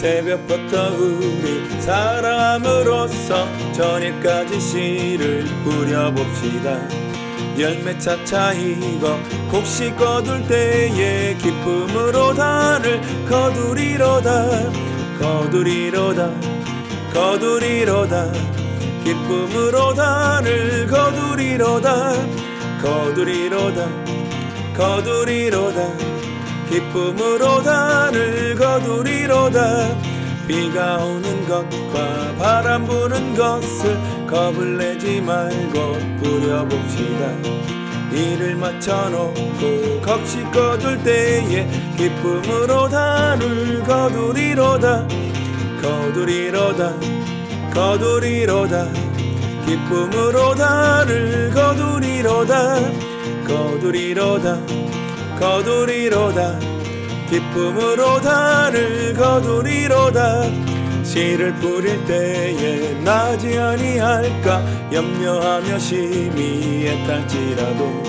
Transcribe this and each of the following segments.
새벽부터 우리 사람으로서 저녁까지 씨를 뿌려봅시다. 열매 차차 익어 곡식 거둘 때에 기쁨으로 단을 거두리로다 거두리로다 거두리로다. 기쁨으로 단을 거두리로다 거두리로다 거두리로다 기쁨으로 단을 거두리로다. 비가 오는 것과 바람 부는 것을 겁을 내지 말고 뿌려봅시다. 일을 마쳐놓고 곡식 거둘 때에 기쁨으로 단을 거두리로다. 거두리로다 거두리로다. 기쁨으로 단을 거두리로다. 거두리로다 거두리로다 기쁨으로 단을 거두리로다. 씨를 뿌릴 때에 나지 아니할까. 염려하며 심히 애탈지라도.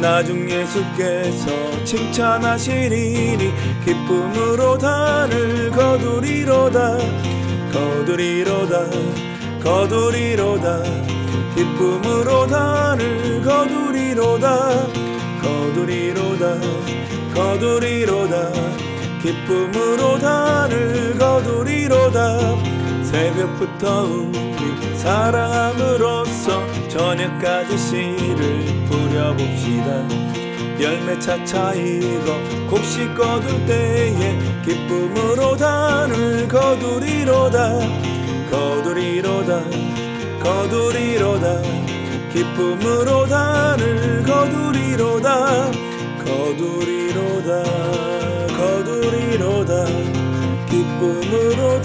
나중 예수께서 칭찬하시리니 기쁨으로 단을 거두리로다. 거두리로다 거두리로다. 기쁨으로 단을 거두리로다 거두리로다. 거두리로다. 기쁨으로 단을 거두리로다. 새벽부터 우리 사랑함으로써 저녁까지 씨를 뿌려봅시다. 열매 차차 익어 곡식 거둘 때에 기쁨으로 단을 거두리로다. 거두리로다. 거두리로다. 기쁨으로 단을 거두리로다 거두리로다 거두리로다. 기쁨으로